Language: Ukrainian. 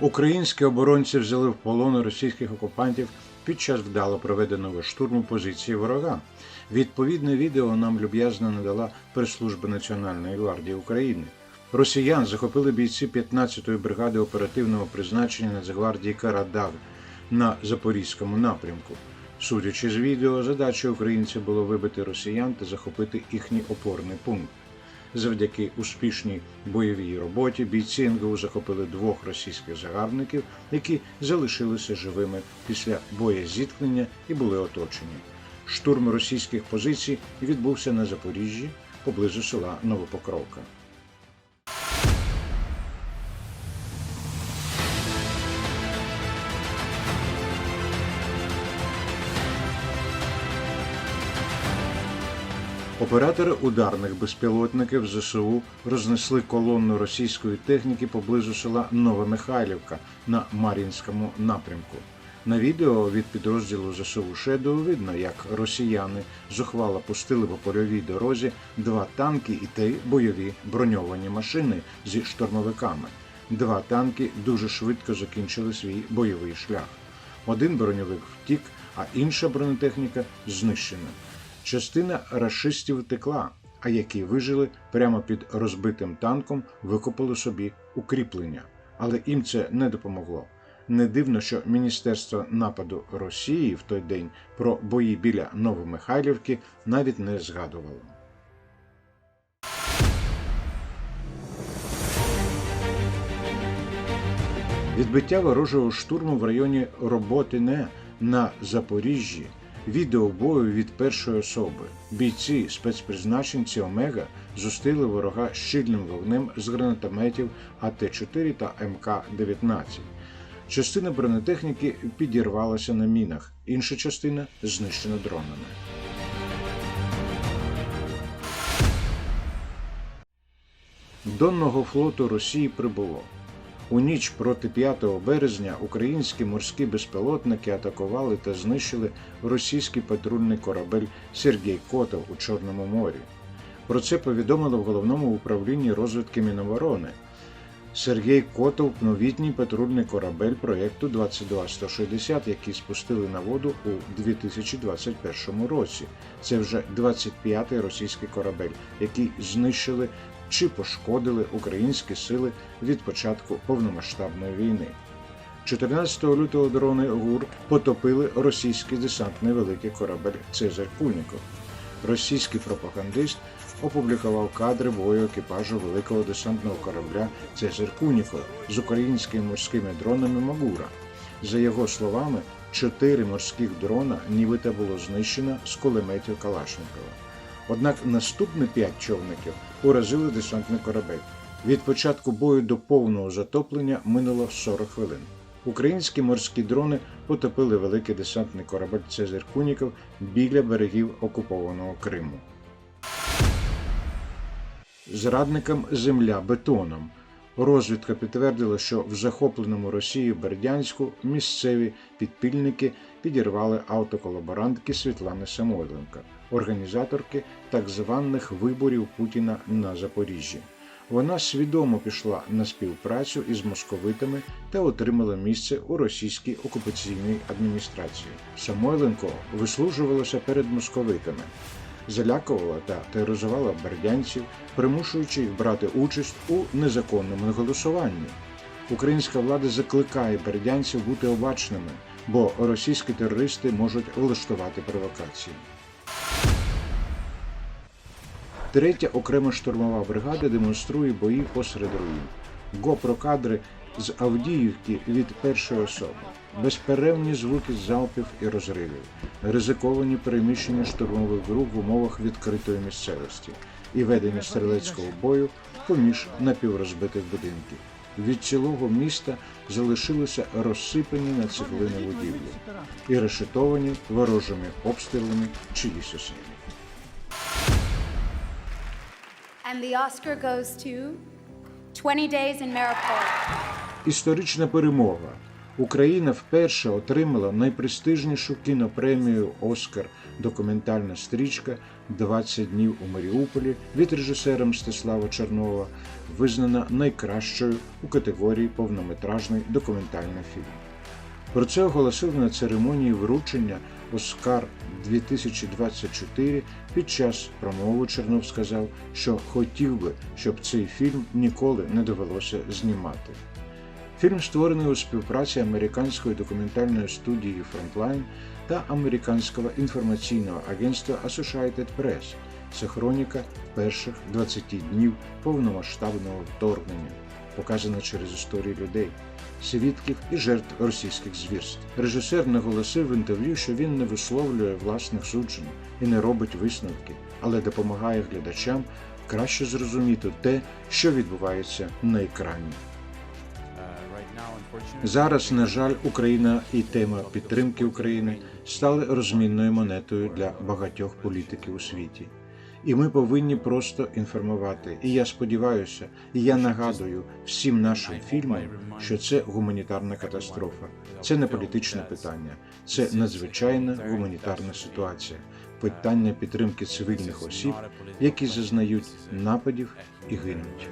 Українські оборонці взяли в полон російських окупантів під час вдало проведеного штурму позиції ворога. Відповідне відео нам люб'язно надала прес-служба Національної гвардії України. Росіян захопили бійці 15-ї бригади оперативного призначення Нацгвардії Карадаг на Запорізькому напрямку. Судячи з відео, задача українців було вибити росіян та захопити їхній опорний пункт. Завдяки успішній бойовій роботі бійці НГУ захопили двох російських загарбників, які залишилися живими після боєзіткнення і були оточені. Штурм російських позицій відбувся на Запоріжжі поблизу села Новопокровка. Оператори ударних безпілотників ЗСУ рознесли колонну російської техніки поблизу села Новомихайлівка на Мар'їнському напрямку. На відео від підрозділу ЗСУ «Шедоу» видно, як росіяни зухвало пустили по польовій дорозі два танки і три бойові броньовані машини зі штурмовиками. Два танки дуже швидко закінчили свій бойовий шлях. Один броньовик втік, а інша бронетехніка знищена. Частина рашистів втекла, а які вижили прямо під розбитим танком, викопали собі укріплення. Але їм це не допомогло. Не дивно, що Міністерство нападу Росії в той день про бої біля Новомихайлівки навіть не згадувало. Відбиття ворожого штурму в районі Роботине на Запоріжжі. Відео бою від першої особи. Бійці спецпризначенці Омега зустріли ворога щільним вогнем з гранатометів АТ-4 та МК-19. Частина бронетехніки підірвалася на мінах, інша частина знищена дронами. Донного флоту Росії прибуло. У ніч проти 5 березня українські морські безпілотники атакували та знищили російський патрульний корабель Сергій Котов у Чорному морі. Про це повідомили в головному управлінні розвідки Міноборони. Сергій Котов новітній патрульний корабель проєкту 22160, який спустили на воду у 2021 році. Це вже 25-й російський корабель, який знищили чи пошкодили українські сили від початку повномасштабної війни. 14 лютого дрони ГУР потопили російський десантний великий корабель Цезарь Куніков. Російський пропагандист опублікував кадри бою екіпажу великого десантного корабля Цезарь Куніков з українськими морськими дронами Магура. За його словами, чотири морських дрона нібито було знищено з кулеметів Калашникова. Однак наступні п'ять човників уразили десантний корабель. Від початку бою до повного затоплення минуло 40 хвилин. Українські морські дрони потопили великий десантний корабель Цезар Куніков біля берегів окупованого Криму. Зрадникам земля бетоном. Розвідка підтвердила, що в захопленому Росією Бердянську місцеві підпільники підірвали автоколаборантки Світлани Самойленка, організаторки так званих виборів Путіна на Запоріжжі. Вона свідомо пішла на співпрацю із московитами та отримала місце у російській окупаційній адміністрації. Самойленко вислужувалася перед московитами, залякувала та тероризувала бердянців, примушуючи їх брати участь у незаконному голосуванні. Українська влада закликає бердянців бути обачними, бо російські терористи можуть влаштувати провокації. Третя окрема штурмова бригада демонструє бої посеред руїн. GoPro-кадри з Авдіївки від першої особи, безперервні звуки залпів і розривів, ризиковані переміщення штурмових груп в умовах відкритої місцевості і ведення стрілецького бою поміж напіврозбитих будинків. Від цілого міста залишилися розсипані на цеглини будівлі і решетовані ворожими обстрілами чиїсь оселі. And the Oscar goes to 20 Days in Mariupol. Історична перемога. Україна вперше отримала найпрестижнішу кінопремію Оскар документальна стрічка «20 днів у Маріуполі від режисера Мстислава Чернова, визнана найкращою у категорії повнометражний документальний фільм. Про це оголосили на церемонії вручення Оскар 2024 під час промови Чернов сказав, що хотів би, щоб цей фільм ніколи не довелося знімати. Фільм створений у співпраці американської документальної студії Frontline та американського інформаційного агентства Associated Press. Це хроніка перших 20 днів повномасштабного вторгнення, показана через історії людей, свідків і жертв російських звірств. Режисер наголосив в інтерв'ю, що він не висловлює власних суджень і не робить висновки, але допомагає глядачам краще зрозуміти те, що відбувається на екрані. Зараз, на жаль, Україна і тема підтримки України стали розмінною монетою для багатьох політиків у світі. І ми повинні просто інформувати. І я сподіваюся, і я нагадую всім нашим фільмам, що це гуманітарна катастрофа, це не політичне питання, це надзвичайна гуманітарна ситуація, питання підтримки цивільних осіб, які зазнають нападів і гинуть.